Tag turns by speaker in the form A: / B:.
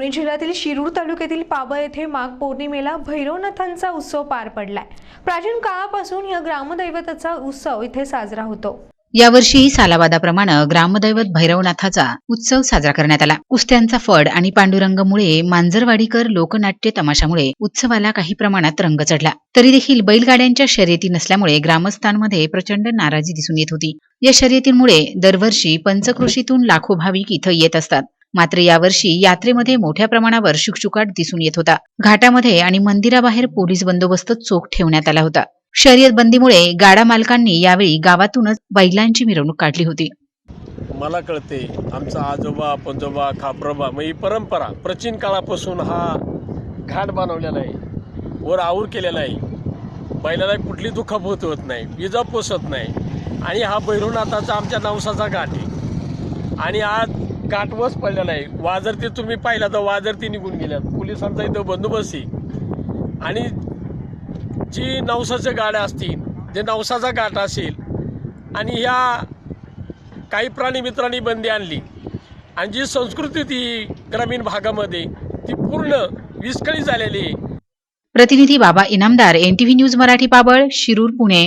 A: पुणे जिल्ह्यातील शिरूर तालुक्यातील पाबळ येथे माघ पौर्णिमेला भैरवनाथांचा उत्सव पार पडलाय. प्राचीन काळापासून या ग्रामदैवताचा उत्सव इथे साजरा होतो.
B: यावर्षीही सालावादाप्रमाणे ग्रामदैवत भैरवनाथाचा उत्सव साजरा करण्यात आला. कुस्त्यांचा फड आणि पांडुरंगमुळे मांजरवाडीकर लोकनाट्य तमाशामुळे उत्सवाला काही प्रमाणात रंग चढला. तरी देखील बैलगाड्यांच्या शर्यती नसल्यामुळे ग्रामस्थांमध्ये प्रचंड नाराजी दिसून येत होती. या शर्यतींमुळे दरवर्षी पंचक्रोशीतून लाखो भाविक इथं येत असतात. मात्र यावर्षी यात्रेमध्ये मोठ्या प्रमाणावर शुकशुकाट दिसून येत होता. घाटामध्ये आणि मंदिराबाहेर पोलीस बंदोबस्त चोख ठेवण्यात आला होता. शर्यत बंदीमुळे गाडा मालकांनी यावेळी गावातूनच बैलांची मिरवणूक काढली होती.
C: मला कळते आमचा आजोबा पंजोबा खापरोबा मग ही परंपरा प्राचीन काळापासून हा घाट बनवलेला आहे. वर आऊर केलेला आहे. बैलाला कुठली दुखापत होत नाही विजा पोसत नाही. आणि हा भैरवनाथाचा आमच्या नवसाचा घाट आहे. आणि आज गाठवच पडलं पडलेला आहे. वाजरती तुम्ही पाहिला तर वाजरती निघून गेल्यात. पोलिसांचा इथं बंदोबस्त आहे. आणि जी नवसाच्या गाड्या असतील जे नवसाचा गाठ असेल आणि ह्या काही प्राणी मित्रांनी बंदी आणली आणि जी संस्कृती ती ग्रामीण भागामध्ये ती पूर्ण विस्कळीत झालेली आहे.
B: प्रतिनिधी बाबा इनामदार एनटीव्ही न्यूज मराठी पाबळ शिरूर पुणे.